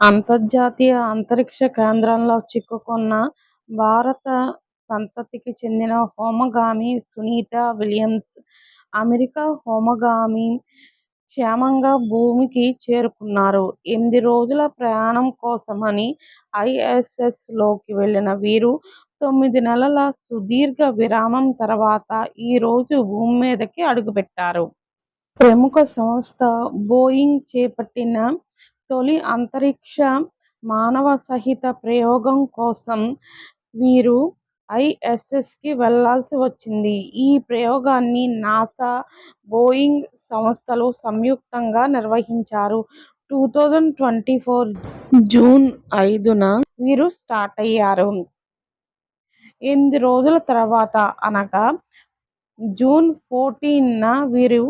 అంతర్జాతీయ అంతరిక్ష కేంద్రంలో చిక్కుకున్న భారత సంతతికి చెందిన హోమగామి సునీత విలియమ్స్, అమెరికా హోమగామి క్షేమంగా భూమికి చేరుకున్నారు. ఎనిమిది రోజుల ప్రయాణం కోసమని ఐఎస్ఎస్లోకి వెళ్ళిన వీరు తొమ్మిది నెలల సుదీర్ఘ విరామం తర్వాత ఈ రోజు భూమి మీదకి అడుగుపెట్టారు. ప్రముఖ సంస్థ బోయింగ్ చేపట్టిన తొలి అంతరిక్ష మానవ సహిత ప్రయోగం కోసం వీరు ఐఎస్ఎస్కి వెళ్ళాల్సి వచ్చింది. ఈ ప్రయోగాన్ని నాసా, బోయింగ్ సంస్థలు సంయుక్తంగా నిర్వహించారు. Two thousand twenty four June ఐదున వీరు స్టార్ట్ అయ్యారు ఎనిమిది రోజుల తర్వాత అనగా జూన్ ఫోర్టీన్న వీరు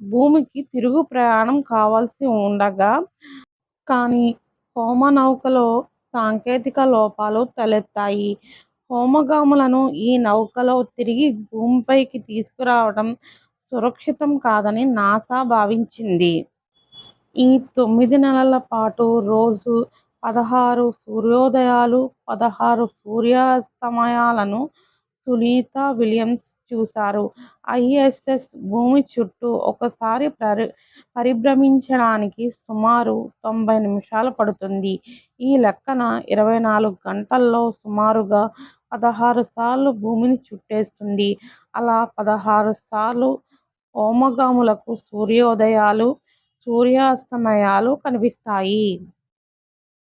భూమికి తిరుగు ప్రయాణం కావాల్సి ఉండగా కానీ హోమ నౌకలో సాంకేతిక లోపాలు తలెత్తాయి. హోమగాములను ఈ నౌకలో తిరిగి భూమిపైకి తీసుకురావడం సురక్షితం కాదని నాసా భావించింది. ఈ తొమ్మిది నెలల పాటు రోజు పదహారు సూర్యోదయాలు, పదహారు సూర్యాస్తమయాలను సునీత విలియమ్స్ చూశారు. ఐఎస్ఎస్ భూమి చుట్టూ ఒకసారి ప్ర పరిభ్రమించడానికి సుమారు తొంభై నిమిషాలు పడుతుంది. ఈ లెక్కన ఇరవై నాలుగు గంటల్లో సుమారుగా పదహారు సార్లు భూమిని చుట్టేస్తుంది. అలా పదహారు సార్లు ఓమగాములకు సూర్యోదయాలు, సూర్యాస్తమయాలు కనిపిస్తాయి.